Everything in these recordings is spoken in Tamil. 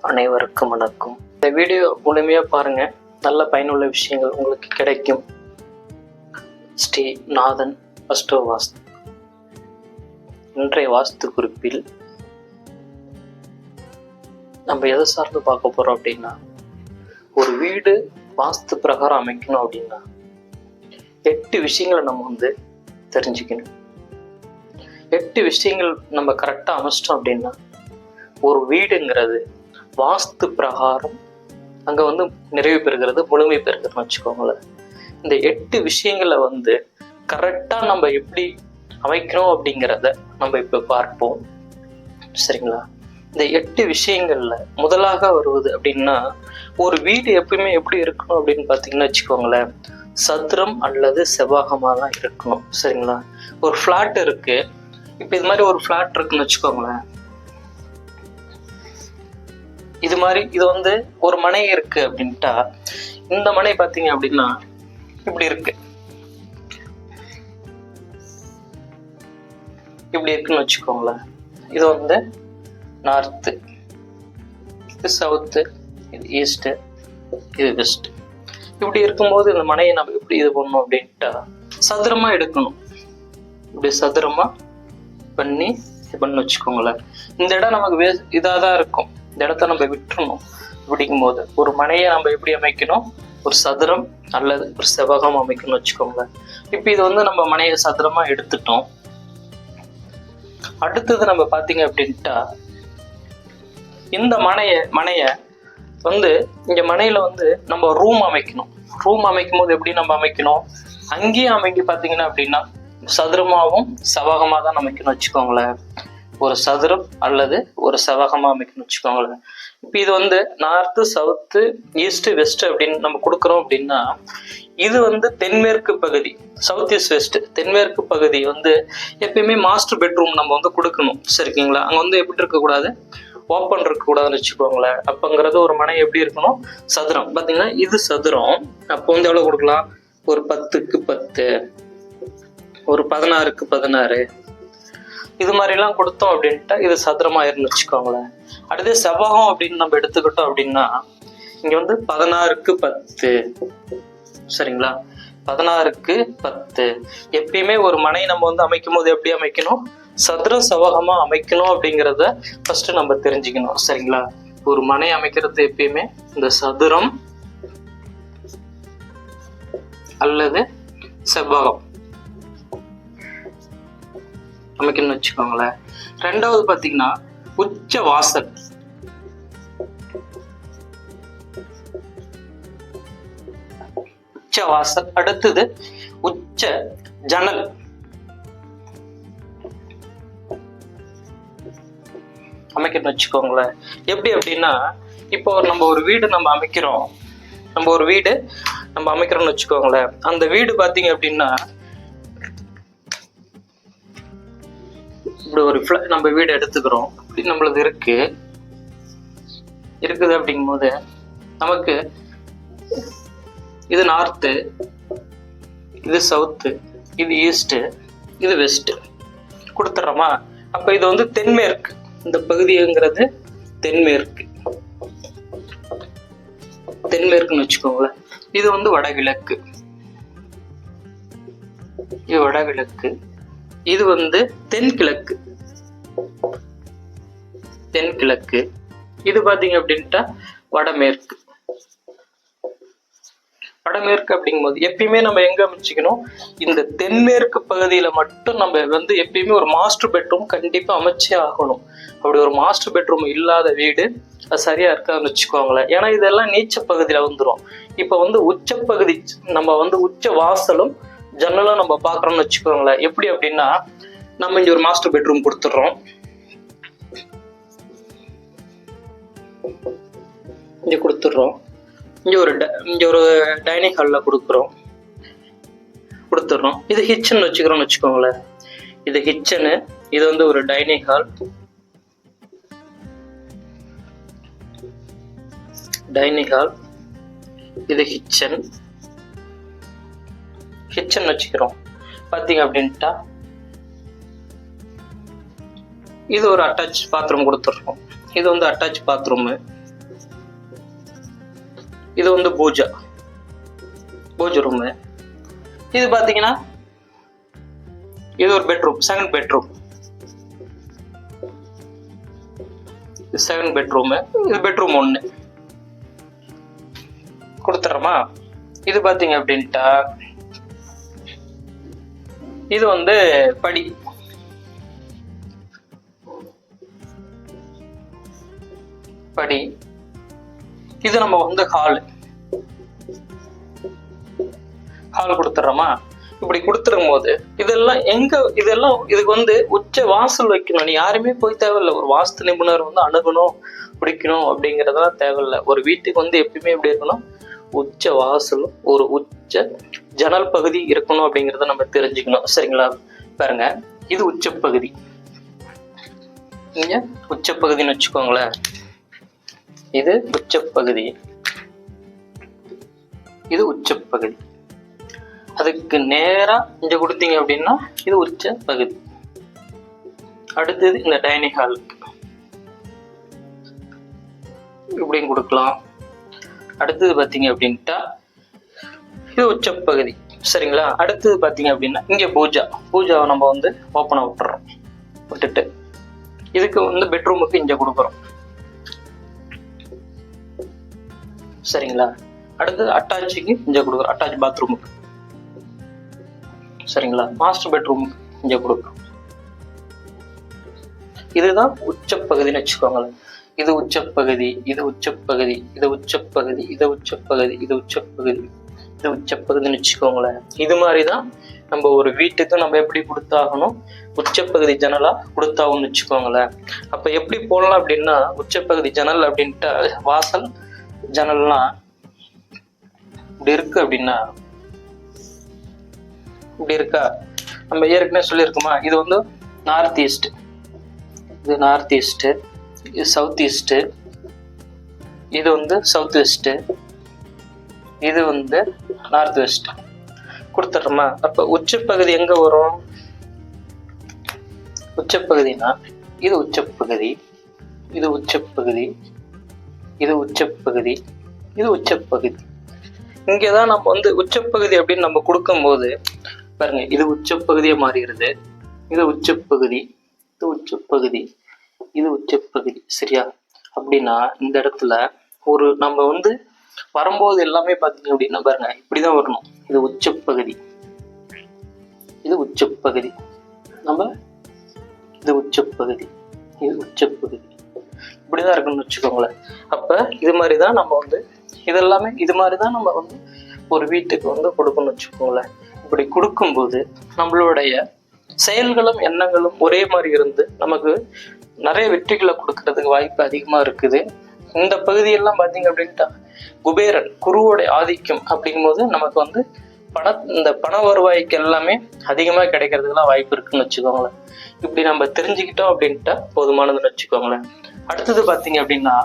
அனைவருக்கும் வணக்கம். இந்த வீடியோ முழுமையாக பாருங்க. நல்ல பயனுள்ள விஷயங்கள் உங்களுக்கு கிடைக்கும். ஸ்ரீ நாதன் அஸ்டோ வாஸ்து இன்றைய வாஸ்து குறிப்பில் நம்ம எதை சார்ந்து பார்க்க போறோம் அப்படின்னா ஒரு வீடு வாஸ்து பிரகாரம் அமைக்கணும் அப்படின்னா எட்டு விஷயங்களை நம்ம வந்து தெரிஞ்சுக்கணும். எட்டு விஷயங்கள் நம்ம கரெக்டாக அமைச்சிட்டோம் அப்படின்னா ஒரு வீடுங்கிறது வாஸ்து பிரகாரம் அங்கே வந்து நிறைவு பெறுகிறது முழுமை பெறுகிறதுன்னு வச்சுக்கோங்களேன். இந்த எட்டு விஷயங்களை வந்து கரெக்டாக நம்ம எப்படி அமைக்கிறோம் அப்படிங்கிறத நம்ம இப்போ பார்ப்போம். சரிங்களா? இந்த எட்டு விஷயங்கள்ல முதலாக வருவது அப்படின்னா ஒரு வீடு எப்பயுமே எப்படி இருக்கணும் அப்படின்னு பார்த்தீங்கன்னா வச்சுக்கோங்களேன். சதுரம் அல்லது செவ்வாகமாக தான் இருக்கணும். சரிங்களா? ஒரு ஃப்ளாட் இருக்கு. இப்போ இது மாதிரி ஒரு ஃப்ளாட் இருக்குன்னு வச்சுக்கோங்களேன். இது மாதிரி இது வந்து ஒரு மனை இருக்கு அப்படின்ட்டா இந்த மனை பார்த்தீங்க அப்படின்னா இப்படி இருக்கு. இப்படி இருக்குன்னு வச்சுக்கோங்களேன். இது வந்து நார்த்து இது சவுத்து இது ஈஸ்ட்டு இது வெஸ்ட் இப்படி இருக்கும்போது இந்த மனையை நம்ம எப்படி இது பண்ணணும் அப்படின்ட்டா சதுரமா எடுக்கணும். இப்படி சதுரமா பண்ணி இது பண்ணி வச்சுக்கோங்களேன். இந்த இடம் நமக்கு வே இதாக தான் இருக்கும். இந்த இடத்த நம்ம விட்டுறணும். அப்படிங்கும்போது ஒரு மனையை நம்ம எப்படி அமைக்கணும்? ஒரு சதுரம் அல்லது ஒரு செவ்வகம் அமைக்கணும்னு வச்சுக்கோங்களேன். இப்போ இது வந்து நம்ம மனையை சதுரமா எடுத்துட்டோம். அடுத்தது நம்ம பார்த்தீங்க அப்படின்ட்டா இந்த மனையை மனையை வந்து இங்கே மனையில் வந்து நம்ம ரூம் அமைக்கணும். ரூம் அமைக்கும் போது எப்படி நம்ம அமைக்கணும்? அங்கேயும் அமைக்க பார்த்தீங்கன்னா அப்படின்னா சதுரமாகவும் செவகமாக தான் அமைக்கணும் வச்சுக்கோங்களேன். ஒரு சதுரம் அல்லது ஒரு செவகமாக அமைக்கணும் வச்சுக்கோங்களேன். இப்போ இது வந்து நார்த்து சவுத்து ஈஸ்ட்டு வெஸ்ட் அப்படின்னு நம்ம கொடுக்குறோம் அப்படின்னா இது வந்து தென்மேற்கு பகுதி சவுத் ஈஸ்ட் வெஸ்ட் தென்மேற்கு பகுதி வந்து எப்பயுமே மாஸ்டர் பெட்ரூம் நம்ம வந்து கொடுக்கணும். சரிங்களா அங்கே வந்து எப்படி இருக்கக்கூடாது? ஓப்பன் இருக்கக்கூடாதுன்னு வச்சுக்கோங்களேன். அப்போங்கிறது ஒரு மனை எப்படி இருக்கணும்? சதுரம். பார்த்தீங்கன்னா இது சதுரம். அப்போ வந்து எவ்வளோ கொடுக்கலாம்? ஒரு பத்துக்கு பத்து. ஒரு பதினாறுக்கு பதினாறு. இது மாதிரிலாம் கொடுத்தோம் அப்படின்ட்டா இது சதுரமாயிருன்னு இருந்து வச்சுக்கோங்களேன். அடுத்து செவ்வகம் அப்படின்னு நம்ம எடுத்துக்கிட்டோம் அப்படின்னா இங்க வந்து பதினாறுக்கு பத்து. சரிங்களா? பதினாறுக்கு பத்து. எப்பயுமே ஒரு மனை நம்ம வந்து அமைக்கும் போது எப்படி அமைக்கணும்? சதுர செவ்வகமா அமைக்கணும் அப்படிங்கிறத ஃபர்ஸ்ட் நம்ம தெரிஞ்சுக்கணும். சரிங்களா? ஒரு மனை அமைக்கிறது எப்பயுமே இந்த சதுரம் அல்லது செவ்வகம். அமைக்கணும்னு வச்சுக்கோங்களேன். ரெண்டாவது பார்த்தீங்கன்னா உச்ச வாசல். உச்ச வாசல். அடுத்தது உச்ச ஜன்னல். அமைக்கணும்னு வச்சுக்கோங்களேன். எப்படி அப்படின்னா இப்போ நம்ம ஒரு வீடு நம்ம அமைக்கிறோம். நம்ம ஒரு வீடு நம்ம அமைக்கிறோம்னு வச்சுக்கோங்களேன். அந்த வீடு பார்த்தீங்க அப்படின்னா இப்படி ஒரு flat நம்ம வீடு எடுத்துக்கிறோம். இப்படி நம்மளது இருக்கு. இருக்குது அப்படிங்கும்போது நமக்கு இது நார்த்து இது சவுத்து இது ஈஸ்ட்டு இது வெஸ்ட்டு கொடுத்துட்றோமா அப்போ இது வந்து தென்மேற்கு. இந்த பகுதிங்கிறது தென்மேற்கு. தென்மேற்குன்னு வச்சுக்கோங்களேன். இது வந்து வடகிழக்கு. இது வடகிழக்கு. இது வந்து தென்கிழக்கு. தென்கிழக்கு. இது பாத்தீங்க அப்படின்ட்டா வடமேற்கு. வடமேற்கு அப்படிங்கும்போது எப்பயுமே நம்ம எங்க அமைச்சுக்கணும்? இந்த தென்மேற்கு பகுதியில மட்டும் நம்ம வந்து எப்பயுமே ஒரு மாஸ்டர் பெட்ரூம் கண்டிப்பா அமைச்சே ஆகணும். அப்படி ஒரு மாஸ்டர் பெட்ரூம் இல்லாத வீடு அது சரியா இருக்காதுன்னு வச்சுக்கோங்களேன். ஏன்னா இதெல்லாம் நீச்ச பகுதியில வந்துடும் இப்ப வந்து உச்ச பகுதி நம்ம வந்து உச்ச வாசலும் ஜன்னலும் நம்ம பாக்குறோம்னு வச்சுக்கோங்களேன். எப்படி அப்படின்னா நம்ம இங்கே ஒரு மாஸ்டர் பெட்ரூம் கொடுத்துட்றோம். இங்கே கொடுத்துட்றோம். இங்க ஒரு இங்கே இங்க ஒரு டைனிங் ஹாலில் கொடுக்குறோம். கொடுத்துட்றோம். இது கிச்சன் வச்சுக்கிறோம்னு வச்சுக்கோங்களேன். இது கிச்சனு இது வந்து ஒரு டைனிங் ஹால் டைனிங் ஹால் இது கிச்சன் கிச்சன் வச்சுக்கிறோம். பார்த்தீங்க அப்படின்ட்டா இது ஒரு அட்டாச் பாத்ரூம் கொடுத்துட்றோம். இது வந்து அட்டாச் பாத்ரூமு இது வந்து பூஜா. பூஜை ரூமு இது பார்த்தீங்கன்னா இது ஒரு bedroom second bedroom second bedroom இது பெட்ரூம் ஒன்று கொடுத்துட்றோமா? இது பார்த்தீங்க அப்படின்ட்டா இது வந்து படி. படி. இது நம்ம வந்து ஹால் ஹால் கொடுத்துட்றோமா? இப்படி கொடுத்துரும் போது இதெல்லாம் எங்க இதெல்லாம் இதுக்கு வந்து உச்ச வாசல் வைக்கணும். நீ யாருமே போய் தேவையில்ல. ஒரு வாஸ்து நிபுணர் வந்து அணுகணும் பிடிக்கணும் அப்படிங்கிறதெல்லாம் தேவையில்ல. ஒரு வீட்டுக்கு வந்து எப்பயுமே எப்படி இருக்கணும்? உச்ச வாசல் ஒரு உச்ச ஜன்னல் பகுதி இருக்கணும் அப்படிங்கறத நம்ம தெரிஞ்சுக்கணும். சரிங்களா? பாருங்க. இது உச்சப்பகுதி இங்க உச்சப்பகுதின்னு வச்சுக்கோங்களேன். இது உச்சப்பகுதி இது உச்சப்பகுதி அதுக்கு நேரா இங்க கொடுத்தீங்க அப்படின்னா இது உச்ச பகுதி. அடுத்தது இந்த டைனிங் ஹாலுக்கு இப்படியும் கொடுக்கலாம். அடுத்தது பார்த்தீங்க அப்படின்ட்டா இது உச்சப்பகுதி. சரிங்களா? அடுத்தது பார்த்தீங்க அப்படின்னா இங்கே பூஜா. பூஜாவை நம்ம வந்து ஓப்பனாக விட்டுறோம். விட்டுட்டு இதுக்கு வந்து பெட்ரூமுக்கு இங்கே கொடுக்குறோம். சரிங்களா? அடுத்து அட்டாச்சுக்கு இங்கே கொடுக்குறோம். அட்டாச் பாத்ரூமுக்கு சரிங்களா? மாஸ்டர் பெட்ரூமுக்கு இங்கே கொடுக்குறோம். இதுதான் உச்சப்பகுதின்னு வச்சுக்கோங்களேன். இது உச்சப்பகுதி இது உச்சப்பகுதி இது உச்சப்பகுதி இது உச்சப்பகுதி இது உச்சப்பகுதி. இது உச்சப்பகுதின்னு வச்சுக்கோங்களேன். இது மாதிரி தான் நம்ம ஒரு வீட்டுக்கு நம்ம எப்படி கொடுத்தாகணும்? உச்சப்பகுதி ஜன்னலா கொடுத்தாகணும்னு வச்சுக்கோங்களேன். அப்போ எப்படி போடலாம் அப்படின்னா உச்சப்பகுதி ஜன்னல் அப்படின்ட்டு வாசல் ஜன்னல்லாம் இப்படி இருக்கு அப்படின்னா இப்படி இருக்கா? நம்ம ஏற்கனவே சொல்லியிருக்கோமா இது வந்து நார்த் ஈஸ்ட் இது நார்த் ஈஸ்ட்டு இது சவுத் ஈஸ்ட்டு இது வந்து சவுத் வெஸ்ட்டு இது வந்து நார்த் வெஸ்ட் கொடுத்துட்றோமா? அப்போ உச்சப்பகுதி எங்கே வரும்? உச்சப்பகுதினா இது உச்சப்பகுதி இது உச்சப்பகுதி இது உச்சப்பகுதி இது உச்சப்பகுதி. இங்கே தான் நம்ம வந்து உச்சப்பகுதி அப்படின்னு நம்ம கொடுக்கும்போது பாருங்க இது உச்சப்பகுதியே மாறிடுது. இது உச்சப்பகுதி இது உச்சப்பகுதி இது உச்சப்பகுதி. சரியா? அப்படின்னா இந்த இடத்துல ஒரு நம்ம வந்து வரும்போது எல்லாமே பார்த்தீங்க அப்படின்னா பாருங்க இப்படிதான் வரணும். இது உச்சப்பகுதி. இது உச்சப்பகுதி. நம்ம இது உச்சப்பகுதி. இது உச்சப்பகுதி. இப்படிதான் இருக்குன்னு வச்சுக்கோங்களேன். அப்ப இது மாதிரி தான் நம்ம வந்து இதெல்லாமே இது மாதிரி தான் நம்ம வந்து ஒரு வீட்டுக்கு வந்து கொடுக்கணும்னு வச்சுக்கோங்களேன். இப்படி கொடுக்கும்போது நம்மளுடைய செயல்களும் எண்ணங்களும் ஒரே மாதிரி இருந்து நமக்கு நிறைய வெற்றிகளை கொடுக்கறதுக்கு வாய்ப்பு அதிகமா இருக்குது. இந்த பகுதியெல்லாம் பார்த்தீங்க அப்படின்ட்டா குபேரன் குருவோட ஆதிக்கம் அப்படிங்கும்போது நமக்கு வந்து பண இந்த பண வருவாய்க்கு எல்லாமே அதிகமாக கிடைக்கிறதுக்குலாம் வாய்ப்பு இருக்குன்னு வச்சுக்கோங்களேன். இப்படி நம்ம தெரிஞ்சுக்கிட்டோம் அப்படின்ட்டா போதுமானதுன்னு வச்சுக்கோங்களேன். அடுத்தது பார்த்தீங்க அப்படின்னா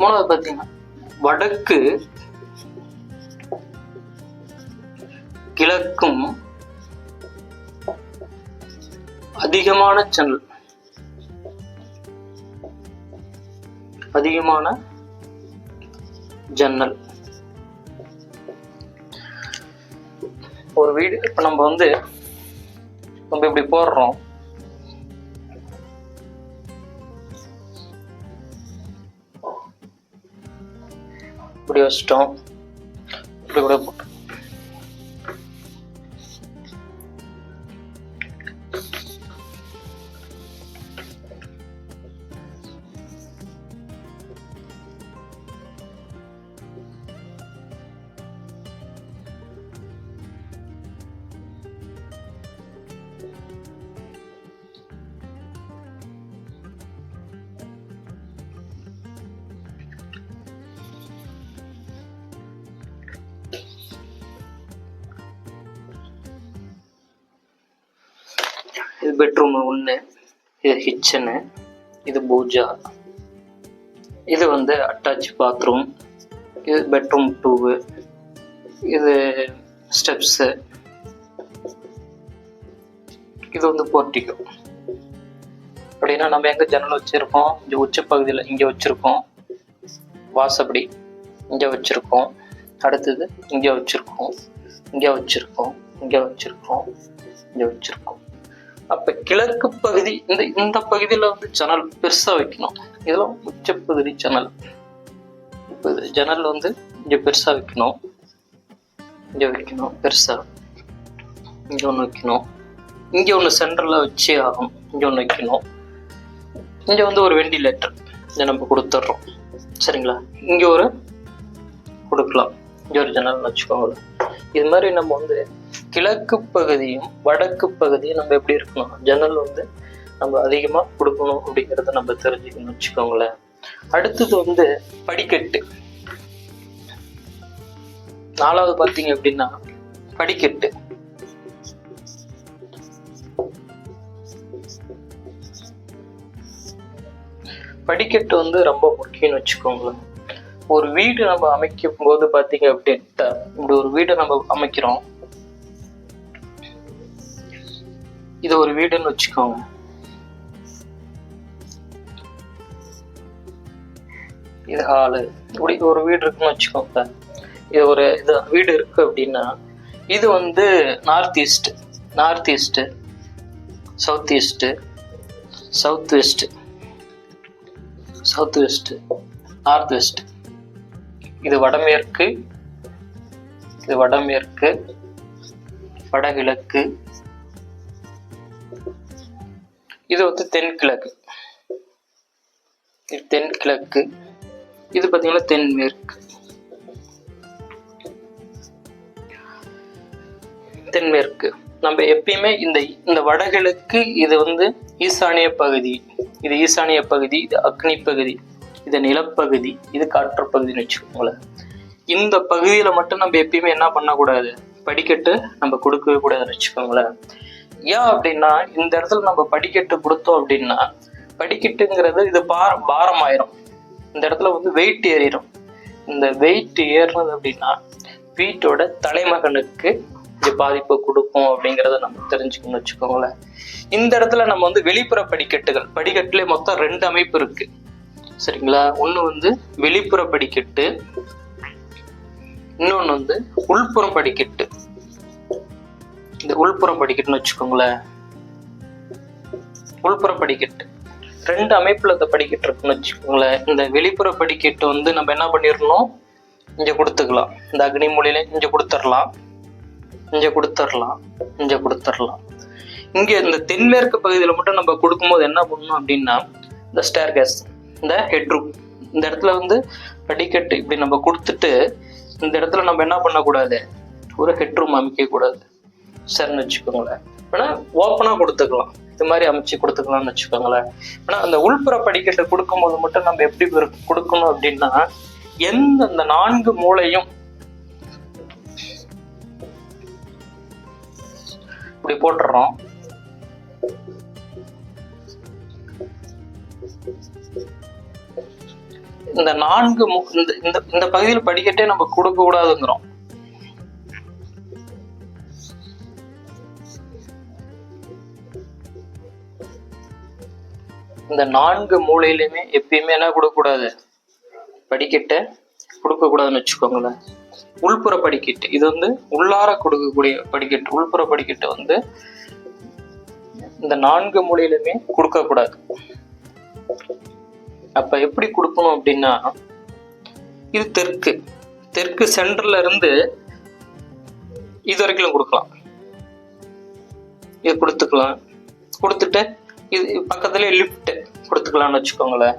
மூணாவது பார்த்தீங்கன்னா வடக்கு கிழக்கும் அதிகமான ஜன்னல் அதிகமான ஜன்னல். ஒரு வீடு இப்ப நம்ம வந்து நம்ம இப்படி போடுறோம். இப்படி வச்சிட்டோம். இப்படி கூட பெட்ரூம் ஒன்று இது கிச்சனு இது பூஜா. இது வந்து அட்டாச் பாத்ரூம் இது பெட்ரூம் டூவு இது ஸ்டெப்ஸு இது வந்து போர்ட்டிகோ அப்படின்னா நம்ம எங்க ஜன்னல் வச்சிருக்கோம்? இந்த உச்ச பகுதியில் இங்கே வச்சிருக்கோம். வாசப்படி இங்கே வச்சிருக்கோம். அடுத்தது இங்கே வச்சிருக்கோம். இங்க வச்சிருக்கோம். இங்கே வச்சிருக்கோம். இங்கே வச்சிருக்கோம். அப்ப கிழக்கு பகுதி இந்த இந்த பகுதியில வந்து ஜன்னல் பெருசா வைக்கணும். இதெல்லாம் உச்சப்பகுதி ஜன்னல். இப்போ ஜன்னல் வந்து இங்க பெருசா வைக்கணும். இங்க வைக்கணும் பெருசா. இங்க ஒன்று வைக்கணும். இங்க ஒன்று சென்டர்ல வச்சே ஆகும் இங்க ஒன்று வைக்கணும். இங்க வந்து ஒரு வெண்டிலேட்டர் இதை நம்ம கொடுத்துட்றோம். சரிங்களா? இங்க ஒரு கொடுக்கலாம். இங்க ஒரு ஜன்னல் வச்சுக்கோங்களேன். இது மாதிரி நம்ம வந்து கிழக்கு பகுதியும் வடக்கு பகுதியும் நம்ம எப்படி இருக்கணும்? ஜன்னல் வந்து நம்ம அதிகமா கொடுக்கணும் அப்படிங்கிறத நம்ம தெரிஞ்சுக்கணும் வச்சுக்கோங்களேன். அடுத்தது வந்து படிக்கட்டு. நாலாவது பார்த்தீங்க அப்படின்னா படிக்கட்டு. படிக்கட்டு வந்து ரொம்ப முக்கியம்னு வச்சுக்கோங்களேன். ஒரு வீடு நம்ம அமைக்கும் போது பார்த்தீங்க அப்படின்ட்டா இப்படி ஒரு வீடை நம்ம அமைக்கிறோம். இது ஒரு வீடுன்னு வச்சுக்கோங்க இது ஹாலு இப்படி ஒரு வீடு இருக்குன்னு வச்சுக்கோங்க. இது ஒரு இது வீடு இருக்கு அப்படின்னா இது வந்து north east north east south east south west south west north west இது வடமேற்கு இது வடமேற்கு வடகிழக்கு இது வந்து தென்கிழக்கு. இது தென்கிழக்கு. இது பார்த்தீங்கன்னா தென்மேற்கு. தென்மேற்கு. நம்ம எப்பயுமே இந்த இந்த வடகிழக்கு இது வந்து ஈசானிய பகுதி. இது ஈசானிய பகுதி இது அக்னி பகுதி இது நிலப்பகுதி இது காற்று பகுதின்னு வச்சுக்கோங்களேன். இந்த பகுதியில மட்டும் நம்ம எப்பயுமே என்ன பண்ணக்கூடாது? படிக்கட்டு நம்ம கொடுக்கவே கூடாதுன்னு வச்சுக்கோங்களேன். ஏன் அப்படின்னா இந்த இடத்துல நம்ம படிக்கட்டு கொடுத்தோம் அப்படின்னா படிக்கட்டுங்கிறது இது பார பாரம் ஆயிரும் இந்த இடத்துல வந்து வெயிட் ஏறிடும் இந்த வெயிட் ஏறினது அப்படின்னா வீட்டோட தலைமகனுக்கு இது பாதிப்பை கொடுக்கும் அப்படிங்கிறத நம்ம தெரிஞ்சுக்கணும்னு வச்சுக்கோங்களேன். இந்த இடத்துல நம்ம வந்து வெளிப்புற படிக்கட்டுகள் படிக்கட்டுல மொத்தம் ரெண்டு அமைப்பு இருக்கு. சரிங்களா? ஒன்று வந்து வெளிப்புற படிக்கட்டு இன்னொன்று வந்து உள்புறம் படிக்கட்டு. இந்த உள்புறம் படிக்கட்டுன்னு வச்சுக்கோங்களேன். உள்புற படிக்கட்டு. ரெண்டு அமைப்புல இந்த படிக்கட்டு இருக்குன்னு வச்சுக்கோங்களேன். இந்த வெளிப்புற படிக்கட்டு வந்து நம்ம என்ன பண்ணிடணும் இங்கே கொடுத்துக்கலாம். இந்த அக்னி மொழியில இங்க கொடுத்துடலாம் இங்க கொடுத்துடலாம் இங்க கொடுத்துடலாம் இங்க இந்த தென்மேற்கு பகுதியில் மட்டும் நம்ம கொடுக்கும்போது என்ன பண்ணணும் அப்படின்னா இந்த ஸ்டேர் கேஸ் இந்த ஹெட்ரூம் இந்த இடத்துல வந்து படிக்கட்டு இப்படி நம்ம கொடுத்துட்டு இந்த இடத்துல நம்ம என்ன பண்ணக்கூடாது? ஒரு ஹெட்ரூம் அமைக்க சரின்னு வச்சுக்கோங்களேன். வேணா ஓப்பனாக கொடுத்துக்கலாம். இது மாதிரி அமைச்சு கொடுத்துக்கலாம்னு வச்சுக்கோங்களேன். ஆனா அந்த உள்புற படிக்கட்டை கொடுக்கும்போது மட்டும் நம்ம எப்படி கொடுக்கணும் அப்படின்னா எந்த அந்த நான்கு மூலையும் இப்படி போட்டுறோம். இந்த நான்கு மு- இந்த இந்த இந்த பகுதியில் படிக்கட்டே நம்ம கொடுக்க கூடாதுங்கிறோம் இந்த நான்கு மூலையிலுமே எப்பயுமே என்ன கொடுக்கக்கூடாது? படிக்கட்டை கொடுக்கக்கூடாதுன்னு வச்சுக்கோங்களேன். உள்புற படிக்கட்டு. இது வந்து உள்ளார கொடுக்கக்கூடிய படிக்கட்டு. உள்புற படிக்கட்டு வந்து இந்த நான்கு மூலையிலுமே கொடுக்கக்கூடாது. அப்ப எப்படி கொடுக்கணும் அப்படின்னா இது தெற்கு. தெற்கு சென்டர்ல இருந்து இது வரைக்கும் கொடுக்கலாம். இது கொடுத்துக்கலாம். கொடுத்துட்டு இது பக்கத்துலேயே லிஃப்ட் கொடுத்துக்கலாம்னு வச்சுக்கோங்களேன்.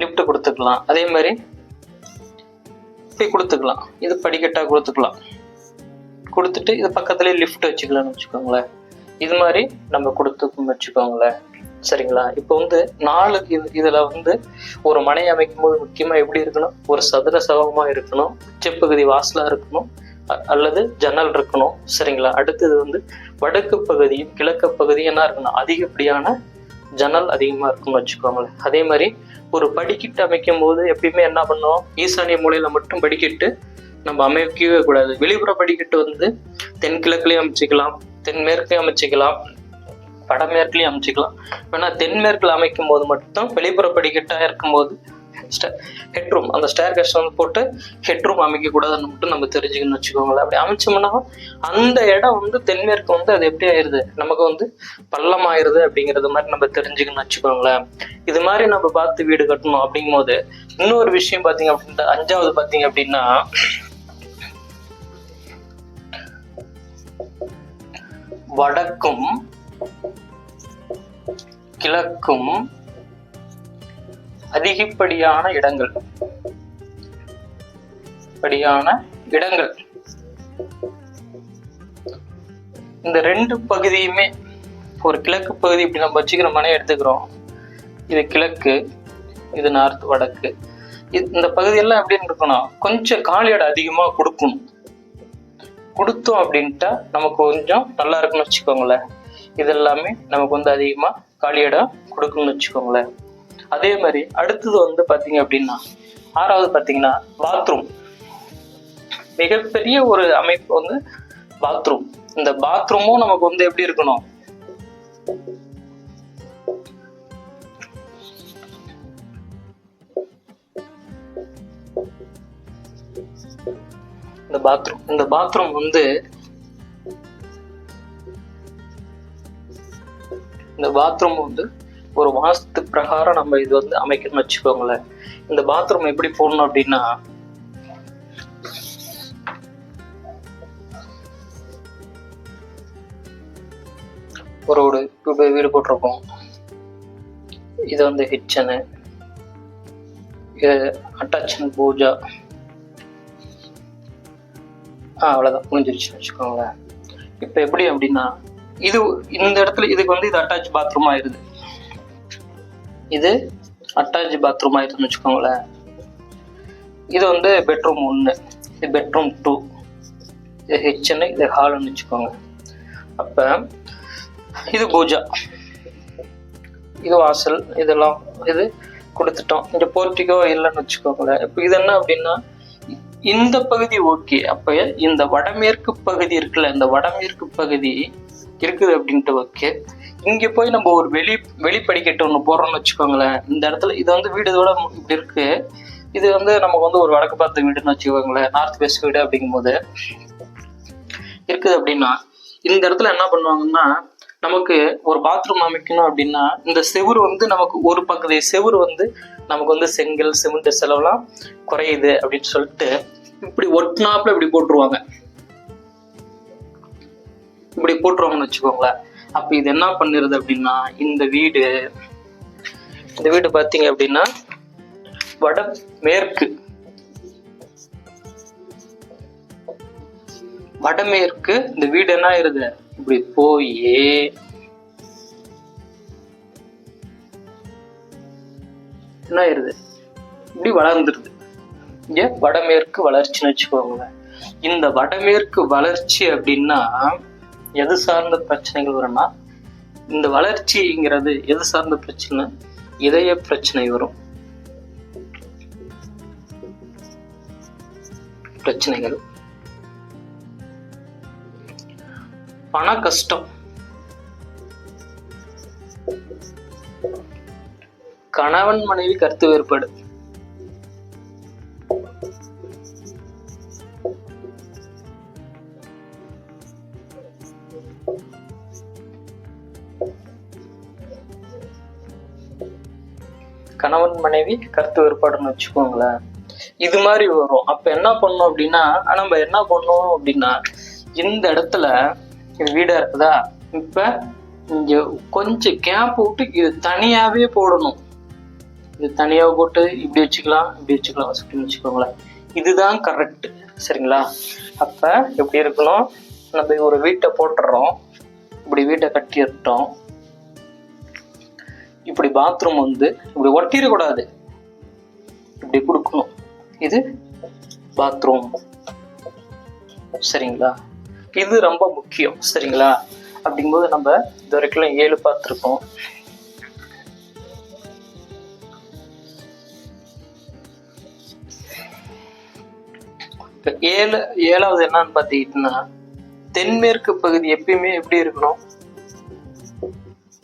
லிஃப்ட் கொடுத்துக்கலாம். அதே மாதிரி போய் கொடுத்துக்கலாம். இது படிக்கட்டாக கொடுத்துக்கலாம். கொடுத்துட்டு இது பக்கத்துலேயே லிஃப்ட் வச்சுக்கலாம்னு வச்சுக்கோங்களேன். இது மாதிரி நம்ம கொடுத்து வச்சுக்கோங்களேன். சரிங்களா? இப்போ வந்து நாலு இது இதில் வந்து ஒரு மனை அமைக்கும் போது முக்கியமாக எப்படி இருக்கணும்? ஒரு சதுர சவமாக இருக்கணும். உச்சப்பகுதி வாசலாக இருக்கணும். அல்லது ஜன்னல் இருக்கணும். சரிங்களா? அடுத்தது வந்து வடக்கு பகுதியும் கிழக்கு பகுதியும் என்ன இருக்கணும்? அதிகப்படியான ஜன்னல் அதிகமாக இருக்கும்னு வச்சுக்கோங்களேன். அதே மாதிரி ஒரு படிக்கட்டு அமைக்கும் போது எப்பயுமே என்ன பண்ணுவோம்? ஈசானிய மூலையில் மட்டும் படிக்கட்டு நம்ம அமைக்கவே கூடாது. வெளிப்புற படிக்கட்டு வந்து தென்கிழக்குலேயும் அமைச்சிக்கலாம் தென்மேற்குலேயும் அமைச்சிக்கலாம் வடமேற்குலேயும் அமைச்சிக்கலாம். வேணா தென்மேற்கில் அமைக்கும் போது மட்டும் வெளிப்புற படிக்கட்டாக இருக்கும்போது ஹெட்ரூம் அந்த ஸ்டேர் கேஸ் வந்து போட்டு ஹெட்ரூம் அமைக்கக்கூடாதுன்னு மட்டும் நம்ம தெரிஞ்சுக்கணும்னு வச்சுக்கோங்களேன். அப்படி அமைச்சோம்னா அந்த இடம் வந்து தென்மேற்கு வந்து அது எப்படி ஆயிருது? நமக்கு வந்து பள்ளம் ஆயிருது அப்படிங்கிறது மாதிரி நம்ம தெரிஞ்சுக்கணும்னு வச்சுக்கோங்களேன். இது மாதிரி நம்ம பார்த்து வீடு கட்டணும் அப்படிங்கும் போது இன்னொரு விஷயம் பார்த்தீங்க அப்படின்னா அஞ்சாவது பார்த்தீங்க அப்படின்னா வடக்கும் கிழக்கும் அதிகப்படியான இடங்கள். படியான இடங்கள். இந்த ரெண்டு பகுதியுமே ஒரு கிழக்கு பகுதி இப்படி நம்ம வச்சுக்கிற மனை எடுத்துக்கிறோம். இது கிழக்கு இது நார்த் வடக்கு. இது- இந்த பகுதியெல்லாம் எப்படின்னு இருக்கணும் கொஞ்சம் காலி இடம் அதிகமா கொடுக்கணும். கொடுத்தோம் அப்படின்ட்டா நமக்கு கொஞ்சம் நல்லா இருக்குன்னு வச்சுக்கோங்களேன். இது எல்லாமே நமக்கு வந்து அதிகமா காலி இடம் கொடுக்கணும்னு வச்சுக்கோங்களேன். அதே மாதிரி அடுத்தது வந்து பாத்தீங்க அப்படின்னா ஆறாவது பாத்தீங்கன்னா பாத்ரூம் மிகப்பெரிய ஒரு அமைப்பு வந்து பாத்ரூம் இந்த பாத்ரூமும் நமக்கு வந்து எப்படி இருக்கணும்? இந்த பாத்ரூம் இந்த பாத்ரூம் வந்து இந்த பாத்ரூம் வந்து ஒரு வாஸ்து பிரகாரம் நம்ம இது வந்து அமைக்கணும்னு வச்சுக்கோங்களேன். இந்த பாத்ரூம் எப்படி போடணும் அப்படின்னா ஒரு ஒரு இப்போ வீடு போட்டிருக்கோம். இது வந்து கிச்சனு இது அட்டாச்மெண்ட் பூஜா. ஆ அவ்வளோதான் முடிஞ்சிருச்சுன்னு வச்சுக்கோங்களேன். இப்போ எப்படி அப்படின்னா இது இந்த இடத்துல இதுக்கு வந்து இது அட்டாச் பாத்ரூம் ஆயிருது இது அட்டாச் பாத்ரூம் ஆயிருதுன்னு வச்சுக்கோங்களேன். இது வந்து பெட்ரூம் ஒன்று இது பெட்ரூம் டூ இது கிச்சனு இது ஹால்னு வச்சுக்கோங்க. அப்போ இது பூஜா. இது வாசல் இதெல்லாம் இது கொடுத்துட்டோம். இந்த போர்ட்டிகோ இல்லைன்னு வச்சுக்கோங்களேன். இப்போ இது என்ன அப்படின்னா இந்த பகுதி ஓகே அப்போ இந்த வடமேற்கு பகுதி இருக்குல்ல இந்த வடமேற்கு பகுதி இருக்குது அப்படின்ட்டு ஓகே. இங்கே போய் நம்ம ஒரு வெளி வெளிப்படிக்கட்டு ஒன்று போடுறோம்னு வச்சுக்கோங்களேன். இந்த இடத்துல இது வந்து வீடு இதோட இப்படி இருக்குது இது வந்து நமக்கு வந்து ஒரு வடக்கு பார்த்த வீடுன்னு வச்சுக்கோங்களேன். நார்த் வெஸ்ட் வீடு அப்படிங்கும்போது இருக்குது அப்படின்னா இந்த இடத்துல என்ன பண்ணுவாங்கன்னா நமக்கு ஒரு பாத்ரூம் அமைக்கணும் அப்படின்னா இந்த செவுரு வந்து நமக்கு ஒரு பகுதி செவுரு வந்து நமக்கு வந்து செங்கல் சிமெண்ட் செலவுலாம் குறையுது அப்படின்னு சொல்லிட்டு இப்படி ஒட்டினாப்புல இப்படி போட்டுருவாங்க. இப்படி போட்டுருவோம்னு வச்சுக்கோங்களேன். அப்ப இது என்ன பண்ணிருது அப்படின்னா இந்த வீடு இந்த வீடு பாத்தீங்க அப்படின்னா வட மேற்கு. வடமேற்கு இந்த வீடு என்ன ஆயிருது? இப்படி போய் என்ன ஆயிருது? இப்படி வளர்ந்துருது. இங்க வடமேற்கு வளர்ச்சின்னு வச்சுக்கோங்களேன். இந்த வடமேற்கு வளர்ச்சி அப்படின்னா எது சார்ந்த பிரச்சனைகள் வரும்னா இந்த வளர்ச்சிங்கிறது எது சார்ந்த பிரச்சனை? இதய பிரச்சனை வரும். பிரச்சனைகள். பண கஷ்டம். கணவன் மனைவி கருத்து வேறுபாடு. கணவன் மனைவி கருத்து வேறுபாடுன்னு வச்சுக்கோங்களேன். இது மாதிரி வரும். அப்ப என்ன பண்ணும் அப்படின்னா நம்ம என்ன பண்ணணும் அப்படின்னா இந்த இடத்துல வீடா இருக்குதா? இப்ப இங்க கொஞ்சம் கேப் விட்டு இது தனியாவே போடணும். இது தனியா போட்டு இப்படி வச்சுக்கலாம் இப்படி வச்சுக்கலாம் அப்படின்னு வச்சுக்கோங்களேன். இதுதான் கரெக்ட் சரிங்களா? அப்ப எப்படி இருக்கணும்? நம்ம ஒரு வீட்டை போட்டுடுறோம் இப்படி வீட்டை கட்டிட்டோம் இப்படி பாத்ரூம் வந்து இப்படி ஒட்டிடக்கூடாது. இப்படி கொடுக்கணும். இது பாத்ரூம் சரிங்களா? இது ரொம்ப முக்கியம். சரிங்களா? அப்படிங்கும்போது நம்ம இது வரைக்கும் ஏழு பார்த்துருக்கோம். ஏழு ஏழாவது என்னன்னு பார்த்தீங்கன்னா தென்மேற்கு பகுதி எப்பயுமே எப்படி இருக்கணும்?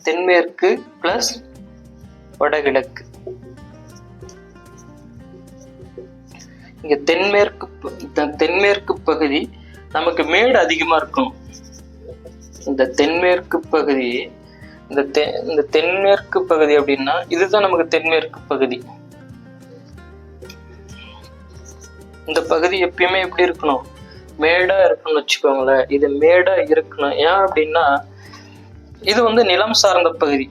தென்மேற்கு பிளஸ் வடகிழக்கு. இங்க தென்மேற்கு தென்மேற்கு பகுதி நமக்கு மேடு அதிகமா இருக்கணும் இந்த தென்மேற்கு பகுதி இந்த தெ இந்த தென்மேற்கு பகுதி அப்படின்னா இதுதான் நமக்கு தென்மேற்கு பகுதி. இந்த பகுதி எப்பயுமே எப்படி இருக்கணும்? மேடா இருக்கணும்னு வச்சுக்கோங்களேன். இது மேடா இருக்கணும். ஏன் அப்படின்னா இது வந்து நிலம் சார்ந்த பகுதி.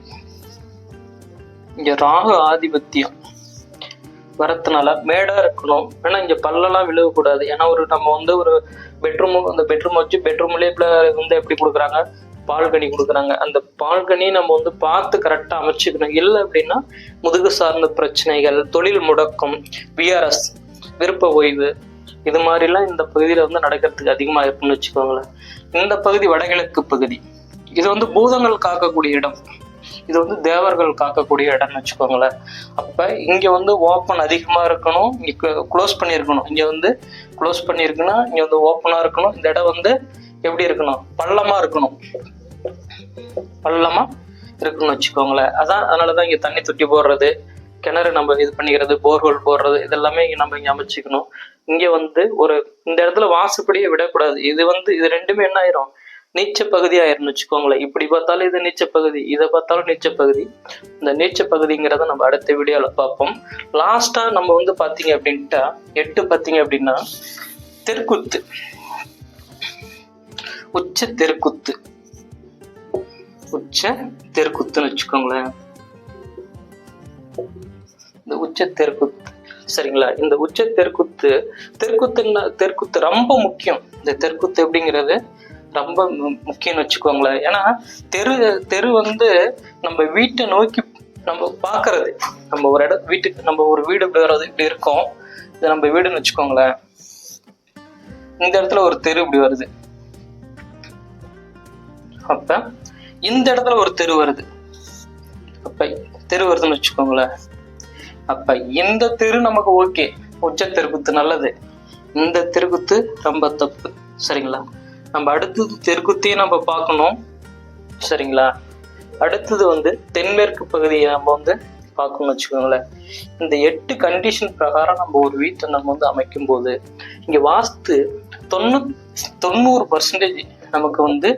இங்க ராகு ஆதிபத்தியம். வரத்துனால மேடா இருக்கணும். ஏன்னா இங்க பல்லெல்லாம் விழுகக்கூடாது. ஏன்னா ஒரு நம்ம வந்து ஒரு பெட்ரூம் அந்த பெட்ரூம் வச்சு பெட்ரூம்லேயே வந்து எப்படி கொடுக்குறாங்க? பால்கனி கொடுக்குறாங்க. அந்த பால்கனி நம்ம வந்து பார்த்து கரெக்டாக அமைச்சுக்கணும். இல்லை அப்படின்னா முதுகு சார்ந்த பிரச்சனைகள் தொழில் முடக்கம் விஆர்எஸ் விருப்ப ஓய்வு இது மாதிரிலாம் இந்த பகுதியில் வந்து நடக்கிறதுக்கு அதிகமாக இருக்குன்னு வச்சுக்கோங்களேன். இந்த பகுதி வடகிழக்கு பகுதி. இது வந்து பூதங்கள் காக்கக்கூடிய இடம். இது வந்து தேவர்கள் காக்கக்கூடிய இடம்னு வச்சுக்கோங்களேன். அப்ப இங்க வந்து ஓப்பன் அதிகமா இருக்கணும் இங்க க்ளோஸ் பண்ணியிருக்கணும். இங்க வந்து க்ளோஸ் பண்ணியிருக்குன்னா இங்க வந்து ஓப்பனாக இருக்கணும். இந்த இடம் வந்து எப்படி இருக்கணும்? பள்ளமா இருக்கணும். பள்ளமா இருக்குன்னு வச்சுக்கோங்களேன். அதான் அதனாலதான் இங்க தண்ணி தொட்டி போடுறது கிணறு நம்ம இது பண்ணிக்கிறது போர்ஹோல் போடுறது இதெல்லாமே இங்க நம்ம இங்க அமைச்சிக்கணும். இங்க வந்து ஒரு இந்த இடத்துல வாசுப்படியே விடக்கூடாது. இது வந்து இது ரெண்டுமே என்ன ஆயிரும்? நீச்ச பகுதி ஆயிரும்னு வச்சுக்கோங்களேன். இப்படி பார்த்தாலும் இது நீச்ச பகுதி இதை பார்த்தாலும் நீச்ச பகுதி இந்த நீச்ச பகுதிங்கிறத நம்ம அடுத்த வீடியோவில் பார்ப்போம். லாஸ்டா நம்ம வந்து பார்த்தீங்க அப்படின்ட்டா எட்டு பார்த்தீங்க அப்படின்னா தெற்குத்து. உச்ச தெருக்குத்து உச்ச தெருக்குத்துன்னு வச்சுக்கோங்களேன். இந்த உச்ச தெருக்குத்து சரிங்களா? இந்த உச்ச தெருக்குத்து தெருக்குத்துன்னா தெருக்குத்து ரொம்ப முக்கியம். இந்த தெருக்குத்து எப்படிங்கிறது ரொம்ப முக்கியம்னு வச்சுக்கோங்களேன். ஏன்னா தெரு தெரு வந்து நம்ம வீட்டை நோக்கி நம்ம பார்க்கறது. நம்ம ஒரு இடம் வீட்டுக்கு நம்ம ஒரு வீடு இப்படி வர்றது இப்படி இருக்கோம். இது நம்ம வீடுன்னு வச்சுக்கோங்களேன். இந்த இடத்துல ஒரு தெரு இப்படி வருது. அப்ப இந்த இடத்துல ஒரு தெரு வருது. அப்ப தெரு வருதுன்னு வச்சுக்கோங்களேன். அப்ப இந்த தெரு நமக்கு ஓகே. உச்ச தெருக்குத்து நல்லது. இந்த தெருக்குத்து ரொம்ப தப்பு. சரிங்களா? நம்ம அடுத்தது தெற்குத்தையும் நம்ம பார்க்கணும். சரிங்களா? அடுத்தது வந்து தென்மேற்கு பகுதியை நம்ம வந்து பார்க்கணும்னு வச்சுக்கோங்களேன். இந்த எட்டு கண்டிஷன் பிரகாரம் நம்ம ஒரு வீட்டை நம்ம வந்து அமைக்கும் போது இங்கே வாஸ்து தொண்ணூ தொண்ணூறு பர்சன்டேஜ் நமக்கு வந்து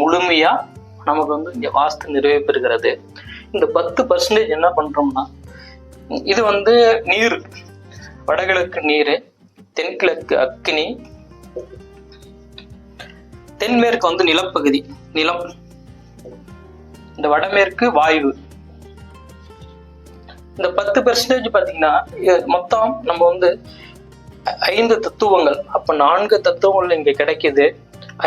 முழுமையாக நமக்கு வந்து இங்கே வாஸ்து நிறைவேறுகிறது இந்த பத்து பர்சன்டேஜ் என்ன பண்ணுறோம்னா இது வந்து நீர் வடகிழக்கு நீர் தென்கிழக்கு அக்னி தென்மேற்கு வந்து நிலப்பகுதி நிலம். இந்த வடமேற்கு வாயு. இந்த பத்து பெர்சன்டேஜ் பார்த்தீங்கன்னா மொத்தம் நம்ம வந்து ஐந்து தத்துவங்கள். அப்ப நான்கு தத்துவங்கள் இங்க கிடைக்குது.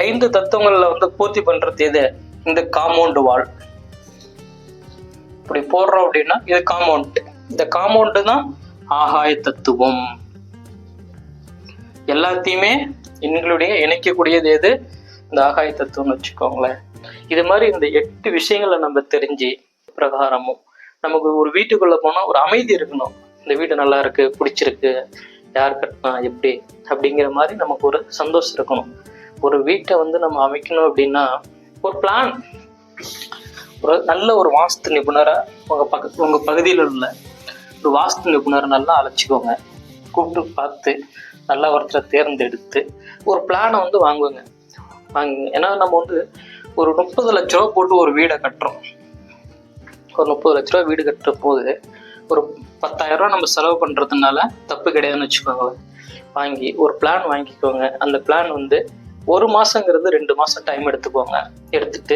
ஐந்து தத்துவங்கள்ல வந்து பூர்த்தி பண்றது எது? இந்த காம்பவுண்ட் வால். இப்படி போடுறோம் அப்படின்னா இது காம்பவுண்ட் இந்த காம்பவுண்டு தான் ஆகாய தத்துவம். எல்லாத்தையுமே எங்களுடைய இணைக்கக்கூடியது எது? இந்த ஆகாய தத்துவம்னு வச்சுக்கோங்களேன். இது மாதிரி இந்த எட்டு விஷயங்களை நம்ம தெரிஞ்சு பிரகாரமும் நமக்கு ஒரு வீட்டுக்குள்ள போனால் ஒரு அமைதி இருக்கணும். இந்த வீடு நல்லா இருக்கு பிடிச்சிருக்கு யார் கட்டினா எப்படி அப்படிங்கிற மாதிரி நமக்கு ஒரு சந்தோஷம் இருக்கணும். ஒரு வீட்டை வந்து நம்ம அமைக்கணும் அப்படின்னா ஒரு பிளான் ஒரு நல்ல ஒரு வாஸ்து நிபுணரை உங்கள் பக்க உங்கள் பகுதியில் உள்ள ஒரு வாஸ்து நிபுணரை நல்லா அழைச்சிக்கோங்க. கூப்பிட்டு பார்த்து நல்லா ஒருத்தரை தேர்ந்தெடுத்து ஒரு பிளானை வந்து வாங்குவேங்க வாங்குங்க ஏன்னா நம்ம வந்து ஒரு முப்பது லட்ச ரூபா போட்டு ஒரு வீடை கட்டுறோம். ஒரு முப்பது லட்ச ரூபா வீடு கட்டுற போது ஒரு பத்தாயிரம் ரூபா நம்ம செலவு பண்ணுறதுனால தப்பு கிடையாதுன்னு வச்சுக்கோங்களேன். வாங்கி ஒரு பிளான் வாங்கிக்கோங்க. அந்த பிளான் வந்து ஒரு மாதங்கிறது ரெண்டு மாதம் டைம் எடுத்துக்கோங்க. எடுத்துட்டு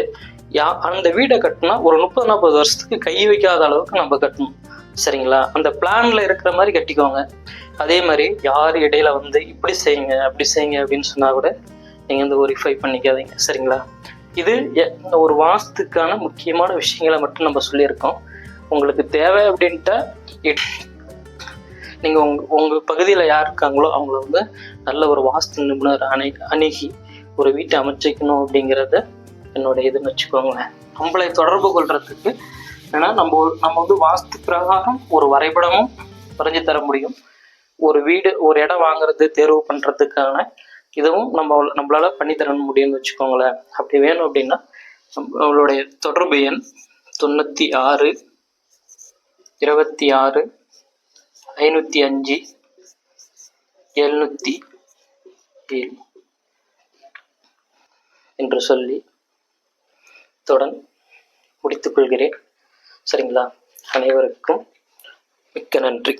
யா அந்த வீடை கட்டினா ஒரு முப்பது நாற்பது வருஷத்துக்கு கை வைக்காத அளவுக்கு நம்ம கட்டணும். சரிங்களா? அந்த பிளான்ல இருக்கிற மாதிரி கட்டிக்கோங்க. அதே மாதிரி யார் இடையில வந்து இப்படி செய்யுங்க அப்படி செய்யுங்க அப்படின்னு சொன்னா கூட நீங்கள் வந்து வெரிஃபை பண்ணிக்காதீங்க சரிங்களா? இது எ- ஒரு வாஸ்துக்கான முக்கியமான விஷயங்களை மட்டும் நம்ம சொல்லியிருக்கோம். உங்களுக்கு தேவை அப்படின்ட்டா நீங்கள் உங் உங்கள் பகுதியில் யார் இருக்காங்களோ அவங்கள வந்து நல்ல ஒரு வாஸ்து நிபுணர் அணை அணுகி ஒரு வீட்டை அமைச்சிக்கணும் அப்படிங்கிறத என்னோட இதுன்னு வச்சுக்கோங்களேன். நம்மளை தொடர்பு கொள்றதுக்கு ஏன்னா நம்ம நம்ம வந்து வாஸ்து பிரகாரம் ஒரு வரைபடமும் வரைஞ்சி தர முடியும். ஒரு வீடு ஒரு இடம் வாங்குறது தேர்வு பண்ணுறதுக்கான இதுவும் நம்ம நம்மளால பண்ணித்தர முடியும்னு வச்சுக்கோங்களேன். அப்படி வேணும் அப்படின்னா நம்மளுடைய தொடர்பு எண் தொண்ணூற்றி ஆறு இருபத்தி ஆறு ஐநூற்றி அஞ்சு எழுநூற்றி ஏழு என்று சொல்லி தொடன் முடித்துக் கொள்கிறேன். சரிங்களா? அனைவருக்கும் மிக்க நன்றி.